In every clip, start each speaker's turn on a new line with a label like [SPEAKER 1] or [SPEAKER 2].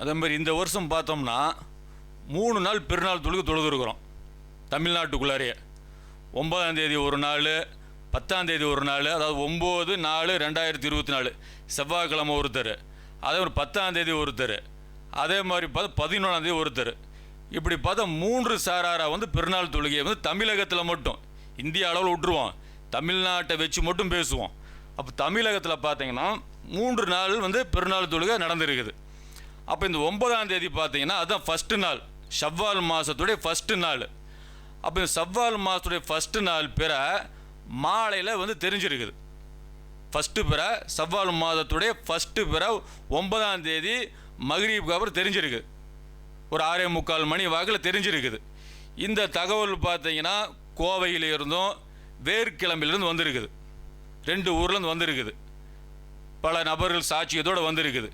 [SPEAKER 1] அதே மாதிரி இந்த வருஷம் பார்த்தோம்னா மூணு நாள் பெருநாள் தொழுகு தொழுதுருக்குறோம். தமிழ்நாட்டுக்குள்ளாரையே ஒன்பதாம் தேதி ஒரு நாள் பத்தாம் தேதி ஒரு நாள் அதாவது ஒம்பது நாலு ரெண்டாயிரத்தி இருபத்தி நாலு. செவ்வாய்க்கிழமை ஒருத்தர் அதே மாதிரி பத்தாம் தேதி ஒருத்தர் அதே மாதிரி பார்த்தா பதினொன்றாம் தேதி ஒருத்தர். இப்படி பார்த்தா மூன்று சாராரா வந்து பெருநாள் தொழுகையை வந்து தமிழகத்தில் மட்டும் இந்திய அளவில் விட்டுருவோம். தமிழ்நாட்டை வச்சு மட்டும் பேசுவோம். அப்போ தமிழகத்தில் பார்த்தீங்கன்னா மூன்று நாள் வந்து பெருநாள் தொழுகை நடந்திருக்குது. அப்போ இந்த ஒன்பதாம் தேதி பார்த்தீங்கன்னா அதுதான் ஃபஸ்ட்டு நாள். ஷவ்வால் மாதத்துடைய ஃபஸ்ட்டு நாள். அப்போ இந்த ஷவ்வால் மாதத்துடைய ஃபஸ்ட்டு நாள் பிற மாலையில் வந்து தெரிஞ்சிருக்குது. ஃபஸ்ட்டு பிற சவ்வால் மாதத்துடைய ஃபஸ்ட்டு பிற ஒன்பதாம் தேதி மகரீப்க்கு அப்புறம் தெரிஞ்சிருக்குது ஒரு ஆறே முக்கால் மணி வாக்கில் தெரிஞ்சிருக்குது. இந்த தகவல் பார்த்தீங்கன்னா கோவையில் இருந்தும் வேர்க்கிழமையிலிருந்து வந்திருக்குது. ரெண்டு ஊர்லேருந்து வந்திருக்குது. பல நபர்கள் சாட்சியத்தோடு வந்திருக்குது.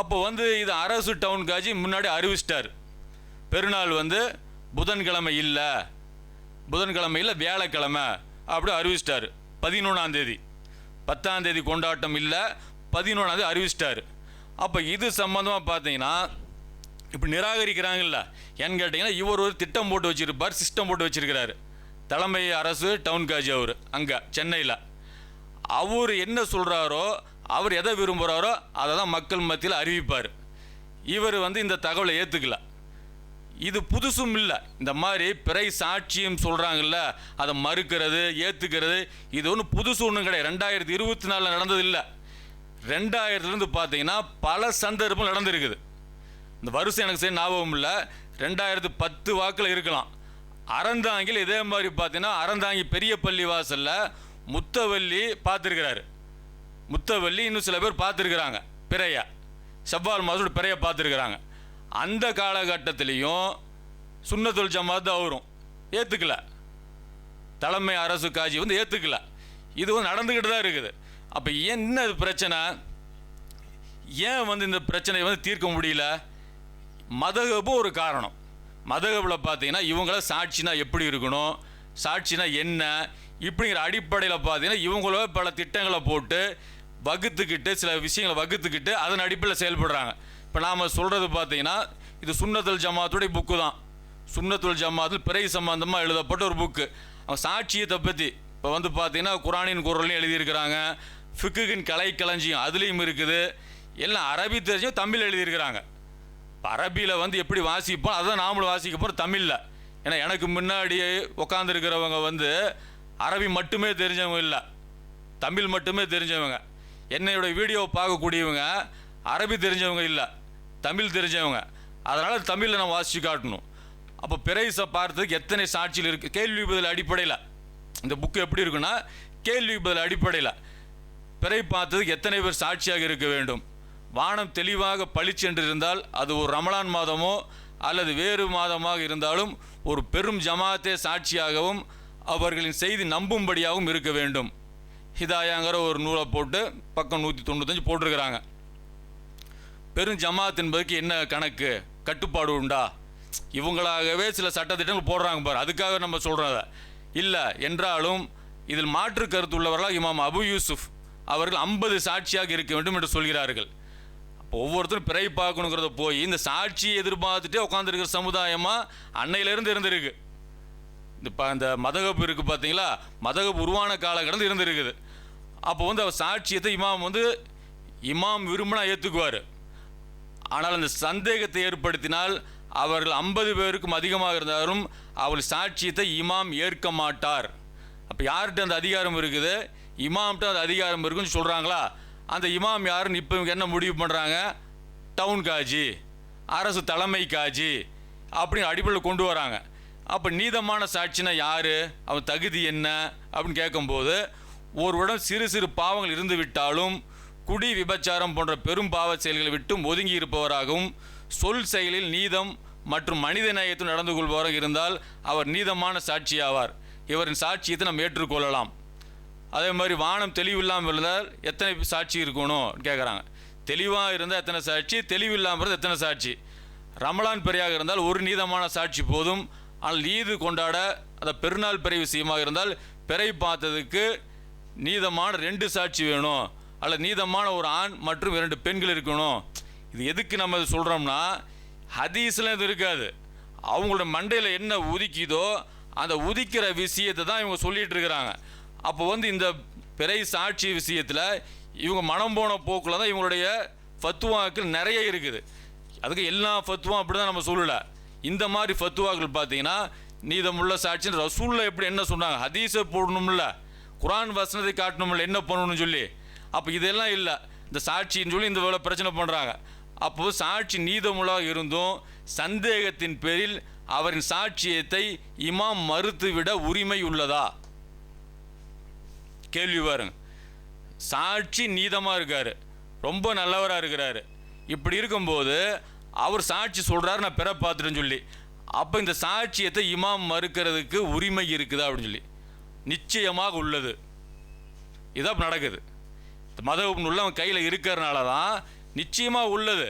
[SPEAKER 1] அப்போ வந்து இது அரசு டவுன் காஜி முன்னாடி அறிவிச்சிட்டார். பெருநாள் வந்து புதன்கிழமை இல்லை புதன்கிழமை இல்லை வியாழக்கிழமை அப்படி அறிவிச்சிட்டார். பதினொன்றாம் தேதி. பத்தாம் தேதி கொண்டாட்டம் இல்லை பதினொன்றாம் தேதி அறிவிச்சிட்டார். அப்போ இது சம்மந்தமாக பார்த்தீங்கன்னா இப்போ நிராகரிக்கிறாங்கல்ல ஏன்னு கேட்டிங்கன்னா இவர் ஒரு திட்டம் போட்டு வச்சிருப்பார் சிஸ்டம் போட்டு வச்சிருக்கிறாரு. தலைமை அரசு டவுன் காஜி அவர் அங்கே சென்னையில். அவர் என்ன சொல்கிறாரோ அவர் எதை விரும்புகிறாரோ அதை தான் மக்கள் மத்தியில் அறிவிப்பார். இவர் வந்து இந்த தகவலை ஏற்றுக்கல இது புதுசும் இல்லை. இந்த மாதிரி பிறை சாட்சியம் சொல்கிறாங்கல்ல அதை மறுக்கிறது ஏற்றுக்கிறது இது ஒன்றும் புதுசு ஒன்றும் கிடையாது. ரெண்டாயிரத்தி இருபத்தி நாலில் நடந்தது இல்லை. ரெண்டாயிரத்துலேருந்து பார்த்தீங்கன்னா பல சந்தர்ப்பம் நடந்திருக்குது. இந்த வருஷம் எனக்கு சரி ஞாபகம் இல்லை. ரெண்டாயிரத்து பத்து வாக்கில் இருக்கலாம். அறந்தாங்கில் இதே மாதிரி பார்த்தீங்கன்னா அறந்தாங்கி பெரிய பள்ளி வாசலில் முத்தவல்லி பார்த்துருக்கிறாரு. முத்தவல்லி இன்னும் சில பேர் பார்த்துருக்குறாங்க. பிறையா. செவ்வால் மாதத்தோட பிறைய பார்த்துருக்குறாங்க. அந்த காலகட்டத்திலையும் சுண்ணத்துல் ஜமாத் அவரும் ஏற்றுக்கல தலைமை அரசு காட்சி வந்து ஏற்றுக்கல இது வந்து நடந்துக்கிட்டு தான் இருக்குது. அப்போ என்ன பிரச்சனை? ஏன் வந்து இந்த பிரச்சனையை வந்து தீர்க்க முடியல? மதகபும் ஒரு காரணம். மதகபில் பார்த்தீங்கன்னா இவங்கள சாட்சினா எப்படி இருக்கணும்? சாட்சினா என்ன? இப்படிங்கிற அடிப்படையில் பார்த்தீங்கன்னா இவங்களோ பல திட்டங்களை போட்டு வகுத்துக்கிட்டு சில விஷயங்களை வகுத்துக்கிட்டு அதன் அடிப்படையில் செயல்படுறாங்க. இப்போ நாம் சொல்கிறது பார்த்தீங்கன்னா இது சுண்ணத்துல் ஜமாத்துடைய புக்கு தான். சுண்ணத்துல் ஜமாத்தில் பிறை சம்பந்தமாக எழுதப்பட்ட ஒரு புக்கு அவன் சாட்சியத்தை பற்றி இப்போ வந்து பார்த்தீங்கன்னா குரானின் குரல்லையும் எழுதியிருக்கிறாங்க ஃபிக்குகின் கலை களஞ்சியம் அதுலேயும் இருக்குது. எல்லாம் அரபி தெரிஞ்சும் தமிழ் எழுதியிருக்கிறாங்க. இப்போ அரபியில் வந்து எப்படி வாசிப்போம் அதான் நாமளும் வாசிக்க போகிறோம் தமிழில். ஏன்னா எனக்கு முன்னாடி உட்காந்துருக்கிறவங்க வந்து அரபி மட்டுமே தெரிஞ்சவங்க இல்லை. தமிழ் மட்டுமே தெரிஞ்சவங்க. என்னையோட வீடியோவை பார்க்கக்கூடியவங்க அரபி தெரிஞ்சவங்க இல்லை. தமிழ் தெரிஞ்சவங்க. அதனால் தமிழில் நம்ம வாசித்து காட்டணும். அப்போ பிரைஸை பார்த்ததுக்கு எத்தனை சாட்சியில் இருக்குது கேள்வி பதில் அடிப்படையில். இந்த புக்கு எப்படி இருக்குன்னா கேள்வி பதில் அடிப்படையில். பிறை பார்த்ததுக்கு எத்தனை பேர் சாட்சியாக இருக்க வேண்டும்? வானம் தெளிவாக பளிச்சென்று இருந்தால் அது ஒரு ரமலான் மாதமோ அல்லது வேறு மாதமாக இருந்தாலும் ஒரு பெரும் ஜமாத்தே சாட்சியாகவும் அவர்களின் செய்தி நம்பும்படியாகவும் இருக்க வேண்டும். ஹிதாயாங்கிற ஒரு நூலை போட்டு பக்கம் நூற்றி தொண்ணூத்தஞ்சு போட்டிருக்கிறாங்க. பெரும் ஜமாத் என்பதுக்கு என்ன கணக்கு? கட்டுப்பாடு உண்டா? இவங்களாகவே சில சட்டத்திட்டங்கள் போடுறாங்க பாரு. அதுக்காக நம்ம சொல்கிறத இல்லை என்றாலும் இதில் மாற்று கருத்து உள்ளவர்களாக இமாம் அபு யூசுஃப் அவர்கள் ஐம்பது சாட்சியாக இருக்க வேண்டும் என்று சொல்கிறார்கள். ஒவ்வொருத்தரும் பிறை பார்க்கணுங்கிறத போய் இந்த சாட்சியை எதிர்பார்த்துட்டே உட்காந்துருக்கிற சமுதாயமாக அன்னையிலேருந்து இருந்திருக்கு. இப்போ இந்த மதகப்பு இருக்குது பார்த்தீங்களா மதகப்பு உருவான காலகட்டம் இருந்திருக்குது. அப்போ வந்து அவர் சாட்சியத்தை இமாம் வந்து இமாம் விரும்பினா ஏற்றுக்குவார் ஆனால் அந்த சந்தேகத்தை ஏற்படுத்தினால் அவர்கள் ஐம்பது பேருக்கும் அதிகமாக இருந்தாலும் அவள் சாட்சியத்தை இமாம் ஏற்க மாட்டார். அப்போ யார்கிட்ட அந்த அதிகாரம் இருக்குது? இமாம்கிட்ட அந்த அதிகாரம் இருக்குன்னு சொல்கிறாங்களா அந்த இமாம் யாருன்னு இப்போ என்ன முடிவு பண்ணுறாங்க டவுன் காஜி அரசு தலைமை காஜி அப்படின்னு அடிப்படையில் கொண்டு வராங்க. அப்போ நீதமான சாட்சினா யார்? அவன் தகுதி என்ன? அப்படின்னு கேட்கும்போது ஒருவரிடம் சிறு சிறு பாவங்கள் இருந்து விட்டாலும் குடி விபச்சாரம் போன்ற பெரும் பாவ செயல்களை விட்டும் ஒதுங்கி இருப்பவராகவும் சொல் செயலில் நீதம் மற்றும் மனித நேயத்துடன் நடந்து கொள்பவராக இருந்தால் அவர் நீதமான சாட்சியாவார். இவரின் சாட்சியத்தை நாம் ஏற்றுக்கொள்ளலாம். அதே மாதிரி வானம் தெளிவில்லாமல் இருந்தால் எத்தனை சாட்சி இருக்கணும் கேட்குறாங்க தெளிவாக இருந்தால் எத்தனை சாட்சி? தெளிவில்லாமல் இருந்தால் எத்தனை சாட்சி? ரமலான் பெரியாக இருந்தால் ஒரு நீதமான சாட்சி போதும். ஆனால் ஈது கொண்டாட அந்த பெருநாள் பிறை விஷயமாக இருந்தால் பிறை பார்த்ததுக்கு நீதமான ரெண்டு சாட்சி வேணும். அல்ல நீதமான ஒரு ஆண் மற்றும் இரண்டு பெண்கள் இருக்கணும். இது எதுக்கு நம்ம இது சொல்கிறோம்னா ஹதீஸ்லாம் இது இருக்காது. அவங்களோட மண்டையில் என்ன உதிக்குதோ அந்த உதிக்கிற விஷயத்தை தான் இவங்க சொல்லிகிட்டு இருக்கிறாங்க. அப்போ வந்து இந்த பிறை சாட்சி விஷயத்தில் இவங்க மனம் போன போக்கில் தான் இவங்களுடைய ஃபத்துவாக்கள் நிறைய இருக்குது. அதுக்கு எல்லா ஃபத்துவா அப்படி தான் நம்ம சொல்லலை. இந்த மாதிரி ஃபத்துவாக்கள் பார்த்தீங்கன்னா நீதமுள்ள சாட்சின்னு ரசூலில் எப்படி என்ன சொன்னாங்க? ஹதீஸை போடணும்ல. குரான் வசனத்தை காட்டணும்ல. என்ன பண்ணணும்னு சொல்லி. அப்போ இதெல்லாம் இல்லை. இந்த சாட்சின்னு சொல்லி இந்த வேலை பிரச்சனை பண்ணுறாங்க அப்போது சாட்சி நீதமுள்ளாக இருந்தும் சந்தேகத்தின் பேரில் அவரின் சாட்சியத்தை இமாம் மறுத்துவிட உரிமை உள்ளதா? கேள்வி பாருங்க. சாட்சி நீதமாக இருக்கார். ரொம்ப நல்லவராக இருக்கிறாரு. இப்படி இருக்கும்போது அவர் சாட்சி சொல்கிறாரு நான் பிற பார்த்துட்டேன்னு சொல்லி. அப்போ இந்த சாட்சியத்தை இமாம் மறுக்கிறதுக்கு உரிமை இருக்குதா அப்படின்னு சொல்லி. நிச்சயமாக உள்ளது. இதான் நடக்குது. இந்த மத உள்ளவன் கையில் இருக்கிறனால தான் நிச்சயமாக உள்ளது.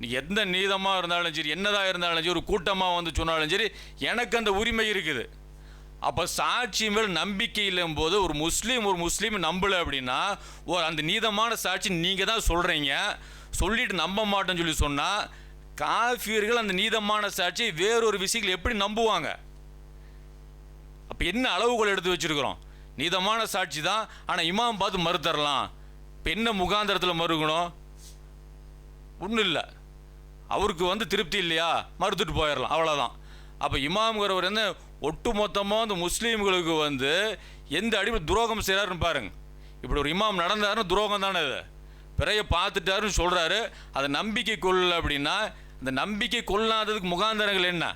[SPEAKER 1] நீ எந்த நீதமாக இருந்தாலும் சரி என்னதாக இருந்தாலும் சரி ஒரு கூட்டமாக வந்து சொன்னாலும் சரி எனக்கு அந்த உரிமை இருக்குது. அப்போ சாட்சி மேல் நம்பிக்கை இல்லைம் போது ஒரு முஸ்லீம் ஒரு முஸ்லீம் நம்பலை அப்படின்னா ஒரு அந்த நீதமான சாட்சி நீங்கள் தான் சொல்கிறீங்க சொல்லிட்டு நம்ப மாட்டேன்னு சொல்லி சொன்னால் காஃபியர்கள் அந்த நீதமான சாட்சியை வேறொரு விஷயங்கள் எப்படி நம்புவாங்க? அப்போ என்ன அளவுகோல் எடுத்து வச்சிருக்கிறோம்? நீதமான சாட்சி தான் ஆனால் இமாம் பார்த்து மறுத்தரலாம். இப்போ என்ன முகாந்திரத்தில் மறுக்கணும்? ஒன்றும் இல்லை. அவருக்கு வந்து திருப்தி இல்லையா? மறுத்துட்டு போயிடலாம் அவ்வளோதான் அப்போ இமாம்ங்கிறவர் என்ன ஒட்டு மொத்தமாக அந்த முஸ்லீம்களுக்கு வந்து எந்த அடிப்படை துரோகம் செய்கிறாருன்னு பாருங்க. இப்படி ஒரு இமாம் நடந்தாருன்னு துரோகம் தானே இது பிறைய பார்த்துட்டாருன்னு சொல்கிறாரு அதை நம்பிக்கை கொள்ளல அப்படின்னா அந்த நம்பிக்கை கொள்ளாததுக்கு முகாந்திரங்கள் என்ன?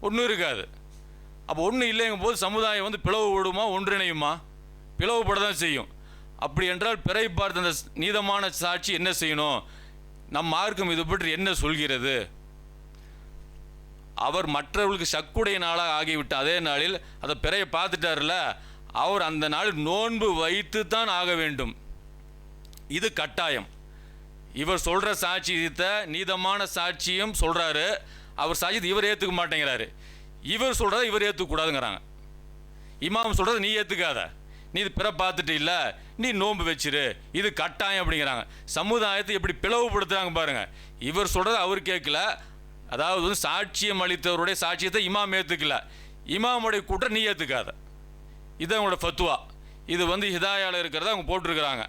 [SPEAKER 1] ஒன்றும் இருக்காது. அப்போ ஒன்றும் இல்லைங்கும் போது சமுதாயம் வந்து பிளவு விடுமா ஒன்றிணையுமா? பிளவுபட தான் செய்யும். அப்படி என்றால் பிறை பார்த்த அந்த நீதமான சாட்சி என்ன செய்யணும்? நம் மார்க்கம் இது பற்றி என்ன சொல்கிறது? அவர் மற்றவர்களுக்கு சக்குடைய நாளாக ஆகிவிட்ட அதே நாளில் அதை பிறையை பார்த்துட்டார்ல அவர் அந்த நாளில் நோன்பு வைத்து தான் ஆக வேண்டும். இது கட்டாயம். இவர் சொல்கிற சாட்சியத்தை நீதமான சாட்சியும் சொல்கிறாரு அவர் சாட்சியத்தை இவர் ஏற்றுக்க மாட்டேங்கிறாரு. இவர் சொல்கிறத இவர் ஏற்றுக்கூடாதுங்கிறாங்க இமாம் சொல்கிறத நீ ஏற்றுக்காத நீ இது பிற பார்த்துட்டு இல்லை. நீ நோன்பு வச்சிரு. இது கட்டாயம் அப்படிங்கிறாங்க. சமுதாயத்தை எப்படி பிளவுபடுத்துறாங்க பாருங்கள் இவர் சொல்கிறத அவர் கேட்கல. அதாவது வந்து சாட்சியம் அளித்தவருடைய சாட்சியத்தை இமாம் ஏற்றுக்கல இமாமுடைய கூட்டம் நீ ஏற்றுக்காத இது அவங்களோட ஃபத்துவா இது வந்து ஹிதாயால் இருக்கிறத அவங்க போட்டிருக்கிறாங்க.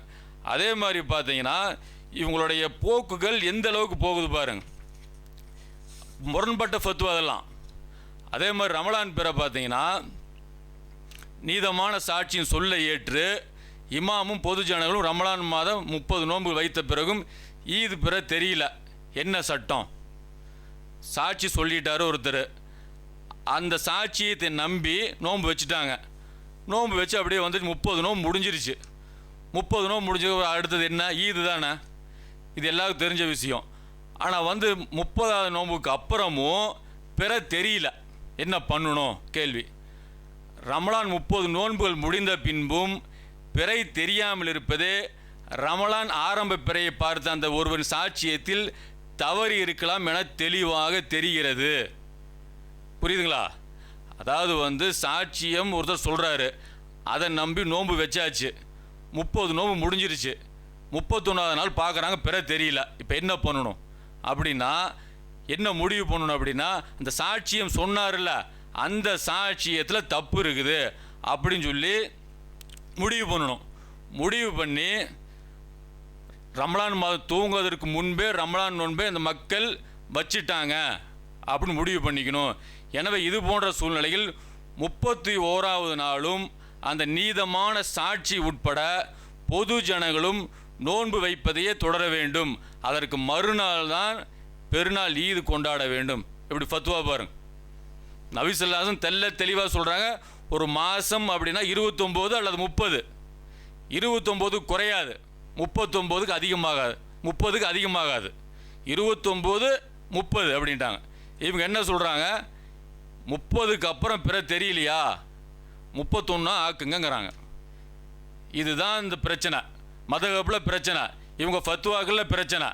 [SPEAKER 1] அதே மாதிரி பார்த்தீங்கன்னா இவங்களுடைய போக்குகள் எந்த அளவுக்கு போகுது பாருங்க. முரண்பட்ட ஃபத்துவா அதெல்லாம். அதே மாதிரி ரமலான் பிற பார்த்தீங்கன்னா நீதமான சாட்சியின் சொல்ல ஏற்று இமாமும் பொது ஜனங்களும் ரமலான் மாதம் முப்பது நோன்பு வைத்த பிறகும் ஈது பிற தெரியல. என்ன சட்டம்? சாட்சி சொல்லிட்டாரு ஒருத்தர். அந்த சாட்சியத்தை நம்பி நோன்பு வச்சுட்டாங்க. நோன்பு வச்சு அப்படியே வந்துட்டு முப்பது நோம்பு முடிஞ்சிருச்சு. முப்பது நோம்பு முடிஞ்ச அடுத்தது என்ன? ஈது தானே? இது எல்லாருக்கும் தெரிஞ்ச விஷயம். ஆனால் வந்து முப்பதாவது நோன்புக்கு அப்புறமும் பிற தெரியல. என்ன பண்ணணும்? கேள்வி. ரமலான் முப்பது நோன்புகள் முடிந்த பின்பும் பிறை தெரியாமல் இருப்பதே ரமலான் ஆரம்ப பிறையை பார்த்த அந்த ஒருவன் சாட்சியத்தில் தவறு இருக்கலாம் என தெளிவாக தெரிகிறது. புரியுதுங்களா? அதாவது வந்து சாட்சியம் ஒருத்தர் சொல்கிறாரு அதை நம்பி நோன்பு வச்சாச்சு. முப்பது நோன்பு முடிஞ்சிருச்சு. முப்பத்தொன்னாவது நாள் பார்க்குறாங்க பிற தெரியல. இப்போ என்ன பண்ணணும்? அப்படின்னா என்ன முடிவு பண்ணணும் அப்படின்னா அந்த சாட்சியம் சொன்னார்ல அந்த சாட்சியத்தில் தப்பு இருக்குது. அப்படின்னு சொல்லி முடிவு பண்ணணும். முடிவு பண்ணி ரமலான் மாதம் தூங்குவதற்கு முன்பே ரமலான் நோன்பே இந்த மக்கள் வச்சிட்டாங்க அப்படின்னு முடிவு பண்ணிக்கணும். எனவே இது போன்ற சூழ்நிலையில் முப்பத்தி ஓராவது நாளும் அந்த நீதமான சாட்சி உட்பட பொது ஜனங்களும் நோன்பு வைப்பதையே தொடர வேண்டும். அதற்கு மறுநாள் தான் பெருநாள் ஈது கொண்டாட வேண்டும். இப்படி ஃபத்துவா பாருங்க. நவிசல்லாசன் தெல்ல தெளிவாக சொல்கிறாங்க ஒரு மாதம் அப்படின்னா இருபத்தொம்போது அல்லது முப்பது. இருபத்தொம்போது குறையாது. முப்பத்தொம்போதுக்கு அதிகமாகாது. முப்பதுக்கு அதிகமாகாது. இருபத்தொம்போது முப்பது அப்படின்ட்டாங்க. இவங்க என்ன சொல்கிறாங்க முப்பதுக்கு அப்புறம் பிற தெரியலையா? முப்பத்தொன்னா ஆக்குங்கிறாங்க இதுதான் இந்த பிரச்சனை. மதகப்பில் பிரச்சனை. இவங்க ஃபத்துவாக்களில் பிரச்சனை.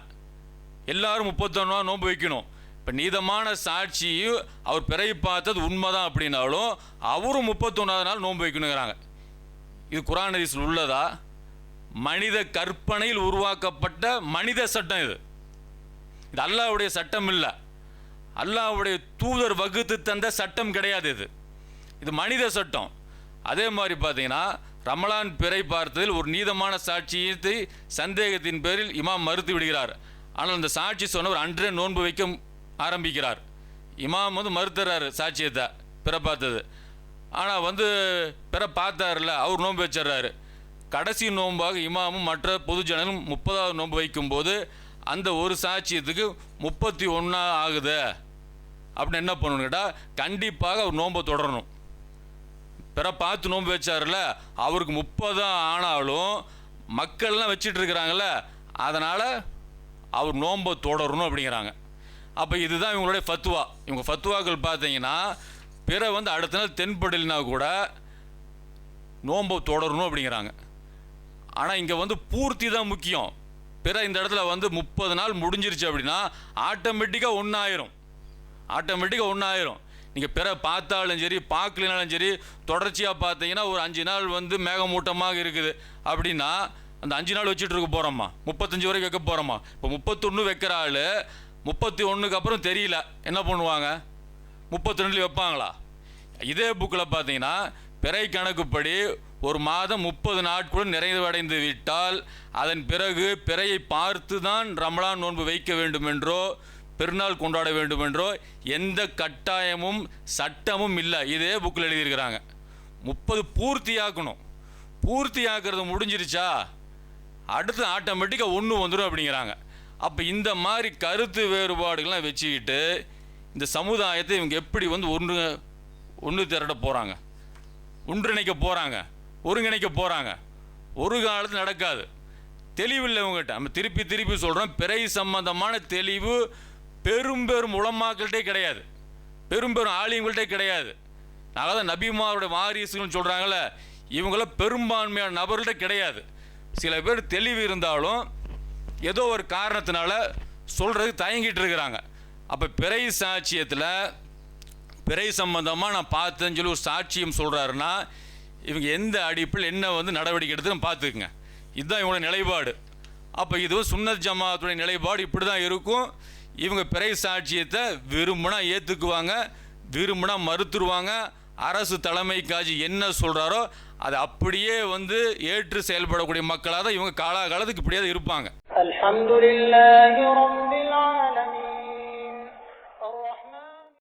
[SPEAKER 1] எல்லாரும் முப்பத்தொன்னா நோன்பு வைக்கணும். இப்போ நீதமான சாட்சியும் அவர் பிறகு பார்த்தது உண்மைதான் அப்படின்னாலும் அவரும் முப்பத்தொன்னாவது நாள் நோன்பு வைக்கணுங்கிறாங்க. இது குரான் ஹதீஸில் உள்ளதா? மனித கற்பனையில் உருவாக்கப்பட்ட மனித சட்டம் இது. இது அல்லாவுடைய சட்டம் இல்லை. அல்லாஹ்வுடைய தூதர் வகுத்து தந்த சட்டம் கிடையாது இது. இது மனித சட்டம். அதே மாதிரி பார்த்தீங்கன்னா ரமலான் பிறை பார்த்ததில் ஒரு நீதமான சாட்சியத்தை சந்தேகத்தின் பேரில் இமாம் மறுத்து விடுகிறார். ஆனால் அந்த சாட்சி சொன்னவர் அன்றே நோன்பு வைக்க ஆரம்பிக்கிறார். இமாம் வந்து மறுத்துறாரு சாட்சியத்தை பிற பார்த்தது. ஆனால் வந்து பிற பார்த்தார்ல அவர் நோன்பு வச்சிடுறாரு. கடைசி நோன்பாக இமாமும் மற்ற பொதுஜனங்களும் முப்பதாவது நோன்பு வைக்கும்போது அந்த ஒரு சாட்சியத்துக்கு முப்பத்தி ஒன்றா ஆகுது? அப்படின்னு என்ன பண்ணணும் கேட்டால் கண்டிப்பாக அவர் நோன்பை தொடரணும். பிற பார்த்து நோன்பு வச்சார்ல அவருக்கு முப்பது ஆனாலும் மக்கள்லாம் வச்சிட்டு இருக்கிறாங்கல்ல அதனால் அவர் நோன்பை தொடரணும் அப்படிங்கிறாங்க. அப்போ இதுதான் இவங்களுடைய ஃபத்துவா இவங்க ஃபத்துவாக்கள் பார்த்தீங்கன்னா பிற வந்து அடுத்த நாள் தென்படலினா கூட நோன்பை தொடரணும் அப்படிங்கிறாங்க. ஆனால் இங்கே வந்து பூர்த்தி தான் முக்கியம். பிற இந்த இடத்துல வந்து முப்பது நாள் முடிஞ்சிருச்சு அப்படின்னா ஆட்டோமேட்டிக்காக ஒன்றாயிரும் ஆட்டோமேட்டிக்காக ஒன்றாயிரும் நீங்கள் பிற பார்த்தாலும் சரி பார்க்கலனாலும் சரி தொடர்ச்சியாக பார்த்தீங்கன்னா ஒரு அஞ்சு நாள் வந்து மேகமூட்டமாக இருக்குது. அப்படின்னா அந்த அஞ்சு நாள் வச்சுட்டு இருக்க போகிறோம்மா முப்பத்தஞ்சு வரைக்கும் வைக்க போகிறோமா இப்போ முப்பத்தொன்று வைக்கிற ஆள் முப்பத்தி ஒன்றுக்கு அப்புறம் தெரியல. என்ன பண்ணுவாங்க? முப்பத்தி ரெண்டுலேயும் வைப்பாங்களா? இதே புக்கில் பார்த்தீங்கன்னா பிறை கணக்குப்படி ஒரு மாதம் முப்பது நாட்களும் நிறைவடைந்து விட்டால் அதன் பிறகு பிறையை பார்த்து தான் ரமலான் நோன்பு வைக்க வேண்டுமென்றோ பெருநாள் கொண்டாட வேண்டுமென்றோ எந்த கட்டாயமும் சட்டமும் இல்லை. இதே புக்கில் எழுதியிருக்கிறாங்க. முப்பது பூர்த்தியாக்கணும். பூர்த்தியாக்குறது முடிஞ்சிருச்சா? அடுத்து ஆட்டோமேட்டிக்காக ஒன்று வந்துடும் அப்படிங்கிறாங்க. அப்போ இந்த மாதிரி கருத்து வேறுபாடுகள்லாம் வச்சுக்கிட்டு இந்த சமுதாயத்தை இவங்க எப்படி வந்து ஒன்று ஒன்று திரட்ட போகிறாங்க ஒன்றிணைக்க போகிறாங்க ஒருங்கிணைக்க போகிறாங்க ஒரு காலத்தில் நடக்காது. தெளிவில்லை உங்கள்கிட்ட நம்ம திருப்பி திருப்பி சொல்கிறோம் பிறை சம்பந்தமான தெளிவு பெரும் பெரும் உளமாக்கள்கிட்டே கிடையாது. பெரும் பெரும் ஆலியங்கள்கிட்டே கிடையாது. நாங்கள் தான் நபிமாருடைய வாரிசுகள்னு சொல்கிறாங்கள இவங்கள பெரும்பான்மையான நபர்கள்ட்ட கிடையாது. சில பேர் தெளிவு இருந்தாலும் ஏதோ ஒரு காரணத்தினால சொல்கிறதுக்கு தயங்கிட்டு இருக்கிறாங்க. அப்போ பிறை சாட்சியத்தில் பிறை சம்பந்தமாக நான் பார்த்தேன்னு சொல்லி ஒரு சாட்சியம் சொல்கிறாருன்னா இவங்க எந்த அடிப்பில் என்ன வந்து நடவடிக்கை எடுத்துன்னு பார்த்துக்குங்க. இதுதான் இவங்களோட நிலைப்பாடு. அப்போ இது சுன்னத் ஜமாத்துடைய நிலைப்பாடு இப்படி தான் இருக்கும். இவங்க பிறை சாட்சியத்தை விரும்பினா ஏற்றுக்குவாங்க விரும்பினா மறுத்துருவாங்க. அரசு தலைமை காஜி என்ன சொல்கிறாரோ அதை அப்படியே வந்து ஏற்று செயல்படக்கூடிய மக்களாக தான் இவங்க காலாகாலத்துக்கு இப்படியே தான் இருப்பாங்க